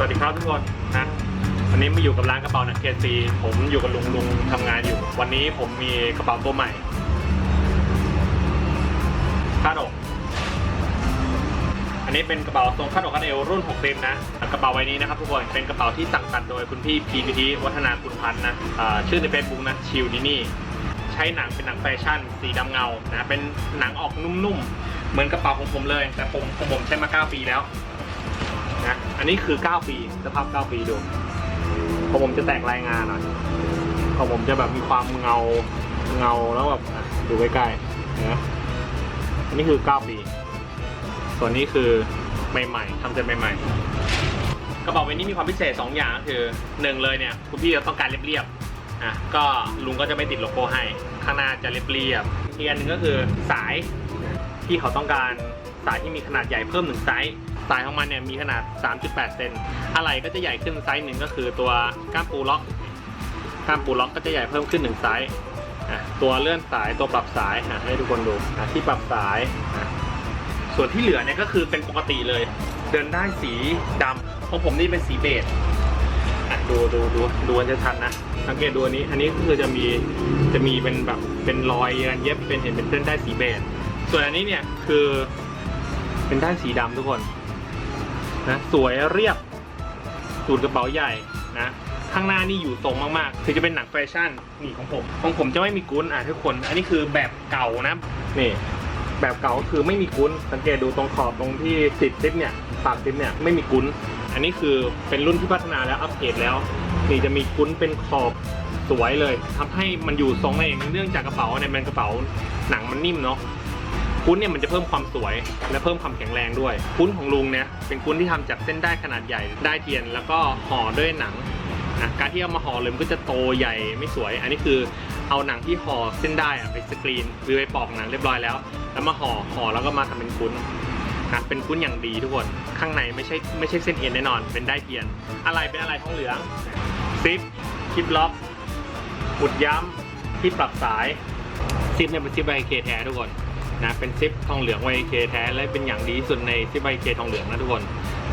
สวัสดีครับทุกคนนะวันนี้มาอยู่กับร้านกระเป๋าหนักเกียรซีผมอยู่กับลุงลุงทำงานอยู่ วันนี้ผมมีกระเป๋าตัวใหม่คาดอกอันนี้เป็นกระเป๋าทรงคาดอกคาดเอวรุ่น6เซนนะกระเป๋าใบนี้นะครับทุกคนเป็นกระเป๋าที่สั่งตัดโดยคุณพี่พีพีทีวัฒนาคุณพันธ์นะชื่อในเฟซบุ๊กนะชิลดินี่ใช้หนังเป็นหนังแฟชั่น สีดำเงานะเป็นหนังออกนุ่มๆเหมือนกระเป๋าของผมเลยแต่ผมของผมใช้มา 9 ปีแล้ว นะ อันนี้คือ 9 ปี สภาพ 9 ปีดูของผมจะแตกรายงานหน่อยของผมจะแบบมีความเงาเงาแล้วแบบดูใกล้ๆนะอันนี้คือ 9 ปี ส่วนนี้คือใหม่ๆทำเสร็จใหม่ๆ กระเป๋าใบนี้มีความพิเศษ 2 อย่างก็คือหนึ่งเลยเนี่ย คุณพี่จะต้องการเรียบๆอะก็ลุงก็จะไม่ติดโลโก้ให้ ข้างหน้าจะเรียบๆอีกอันหนึ่งก็คือสายที่เขาต้องการสายที่มีขนาดใหญ่เพิ่มหนึ่งไซส์ สายของมันเนี่ยมีขนาด 3.8 เซนอะไรก็จะใหญ่ขึ้นไซส์หนึ่งก็คือตัวก้ามปูล็อก ก้ามปูล็อกก็จะใหญ่เพิ่มขึ้นหนึ่งไซส์ตัวเลื่อนสายตัวปรับสายให้ทุกคนดูที่ปรับสาย ส่วนที่เหลือเนี่ยก็คือเป็นปกติเลย เดินได้สีดำของผมนี่เป็นสีเบจดูดูดูดูกันจะทันนะสังเกตดูอันนี้ อันนี้ก็คือจะมีจะมีเป็นแบบเป็นรอยการเย็บเป็นเห็นเป็นเส้นได้สีเบจส่วนอันนี้เนี่ยคือเป็นด้านสีดำทุกคน นะสวยเรียบสูตรกระเป๋าใหญ่นะข้างหน้านี่อยู่ทรงมากๆคือจะเป็นหนังแฟชั่นนี่ของผมของผมจะไม่มีกุ้นอะทุกคน อันนี้คือแบบเก่านะนี่แบบเก่าคือไม่มีกุ้นสังเกตดูตรงขอบตรงที่ติดซิปเนี่ยปากซิปเนี่ยไม่มีกุ้นอันนี้คือเป็นรุ่นที่พัฒนาแล้วอัปเกรดแล้ว นี่จะมีกุ้นเป็นขอบสวยเลยทำให้มันอยู่ทรงได้เองเนื่องจากกระเป๋าเนี่ยเป็นกระเป๋าหนังมันนิ่มเนาะ คุ้นเนี่ยมันจะเพิ่มความสวย และเพิ่มความแข็งแรงด้วย คุ้นของลุงเนี่ยเป็นคุ้นที่ทำจากเส้นได้ขนาดใหญ่ได้เทียน แล้วก็ห่อด้วยหนังนะการที่เอามาห่อเลยมันก็จะโตใหญ่ไม่สวย อันนี้คือเอาหนังที่ห่อเส้นได้อะไปสกรีนหรือไปปอกหนังเรียบร้อยแล้ว แล้วมาห่อห่อแล้วก็มาทำเป็นคุ้นนะเป็นคุ้นอย่างดีทุกคนข้างในไม่ใช่ไม่ใช่เส้นเอ็นแน่นอน เป็นได้เทียน อะไรเป็นอะไรทองเหลืองซิปคลิปล็อกอุดย้ำที่ปรับสายซิปเนี่ยเป็นซิปไบเคแท้ทุกคน นะเป็นซิปทองเหลืองไวเคแท้และเป็นอย่างดีสุดในซิปไวเคทองเหลืองนะทุกคน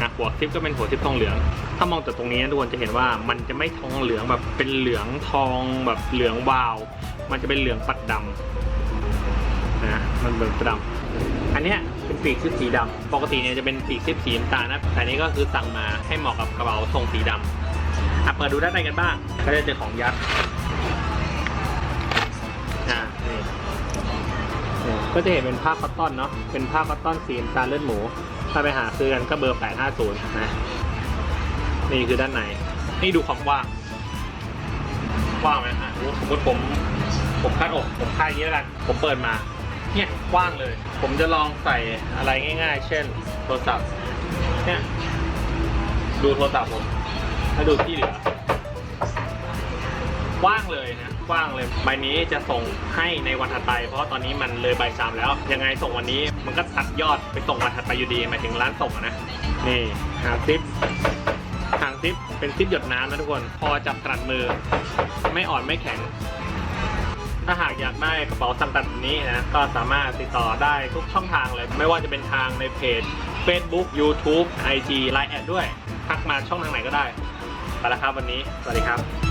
นะหัวซิปก็เป็นหัวซิปทองเหลือง ถ้ามองจากตรงนี้นะทุกคนจะเห็นว่ามันจะไม่ทองเหลืองแบบเป็นเหลืองทองแบบเหลืองวาว มันจะเป็นเหลืองปัดดำนะมันเหลืองปัดดำอันเนี้ยเป็นปีกซิปสีดำปกติเนี่ยจะเป็นปีกซิปสีน้ำตาลนะแต่อันนี้ก็คือสั่งมาให้เหมาะกับกระเป๋าทรงสีดำอะเปิดดูด้านในกันบ้างก็จะเจอของยัดอ่านี่ ก็จะเห็นเป็นผ้าคอตตอนเนาะ เป็นผ้าคอตตอนสีน้ำตาลเลือดหมู ถ้าไปหาซื้อกันก็เบอร์ 850 นะ นี่คือด้านใน นี่ดูความกว้างกว้างไหมอะสมมติผม ผมคาดอก ผมคาดอย่างนี้แล้วกัน ผมเปิดมา เนี่ยกว้างเลย ผมจะลองใส่อะไรง่าย ๆ เช่น โทรศัพท์ เนี่ย ดูโทรศัพท์ผมแล้วดูที่เหลือกว้างเลยนะ กว้างเลย ใบนี้จะส่งให้ในวันถัดไป เพราะตอนนี้มันเลยใบสามแล้ว ยังไงส่งวันนี้มันก็ตัดยอดไปส่งวันถัดไปอยู่ดีหมายถึงร้านส่งนะ นี่หางซิปหางซิปเป็นซิปหยดน้ำนะทุกคน พอจับกรัดมือ ไม่อ่อนไม่แข็ง ถ้าหากอยากได้กระเป๋าสั่งตัดแบบนี้นะ ก็สามารถติดต่อได้ทุกช่องทางเลย ไม่ว่าจะเป็นทางในเพจ Facebook YouTube IG Line แอดด้วย ทักมาช่องทางไหนก็ได้ ไปแล้วครับวันนี้ สวัสดีครับ